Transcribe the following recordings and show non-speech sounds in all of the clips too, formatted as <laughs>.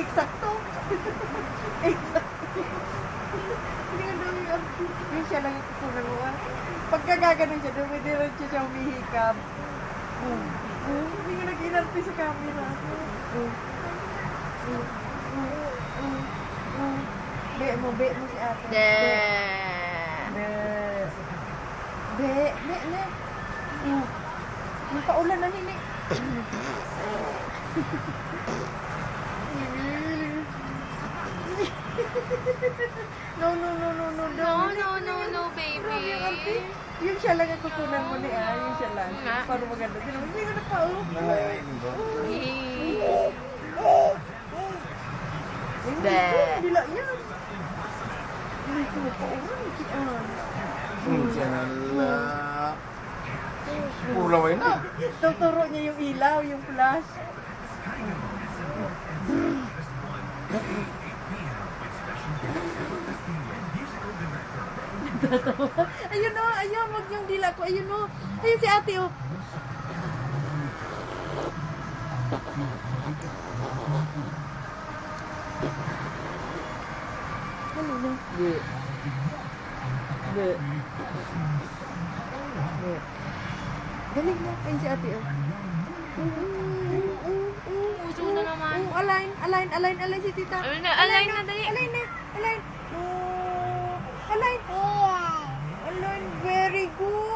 Eksakto. <laughs> Eksakto. Daw yung yung siya lang yung kukunan mo. Pagka gaganon siya, dumidiretso siya humihikab. Oh, hindi nga nag-inarti sa camera. Oh. Oh. Be mo, be mo si ate. Be. Be. Be. Be, be. May paulan na nini. <laughs> no, no, no, no, no, No, no, no, no, baby. Yung siya lang ang kukunan mo ni ah, yung siya lang. Para maganda. Mo, Hindi ko na pa, oh. Hindi hindi lang yan. Hindi ko na pa, oh. Kian. Inshallah. Puro laway na. Tuturo niya yung ilaw, yung flash. <laughs> ayun o, ayun, wag yung dila ko, ayun o. Ayun si ate oh. o. Ano na? Be. Be. Be. Galing na. Ayun si ate o. Puso na naman. Oh, align, align, align, align si tita. Align na, align na, dali. Align na, align. Oh, align. Align, very good.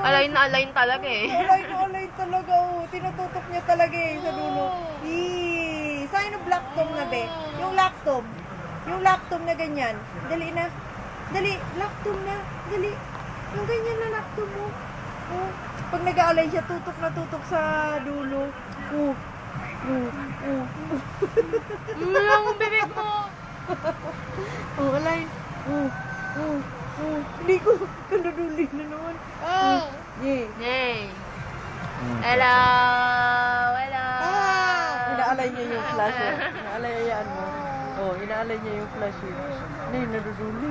Align na align talaga eh. Align na <laughs> align talaga. Oh. Tinututok niya talaga eh sa dulo. Yee. Saan yung lactom na be? Yung lactom. Yung lactom na ganyan. Dali na. Dali, lactom na. Dali. Yung ganyan na lactom mo. Oh. Pag nag-aalay siya, tutok na tutok sa dulo. Oh. Oh. Oh. Ang bibig mo. <laughs> Oh, align. Oh. Oh. Oh. Hindi ko. Kanaduli na naman. Oh. Yeah. Yay. Hello. Hello. Inaalay niya yung flash. Oh. <laughs> Inaalay yan mo. Oh, inaalay niya yung flash. Eh. Nay, naduduli.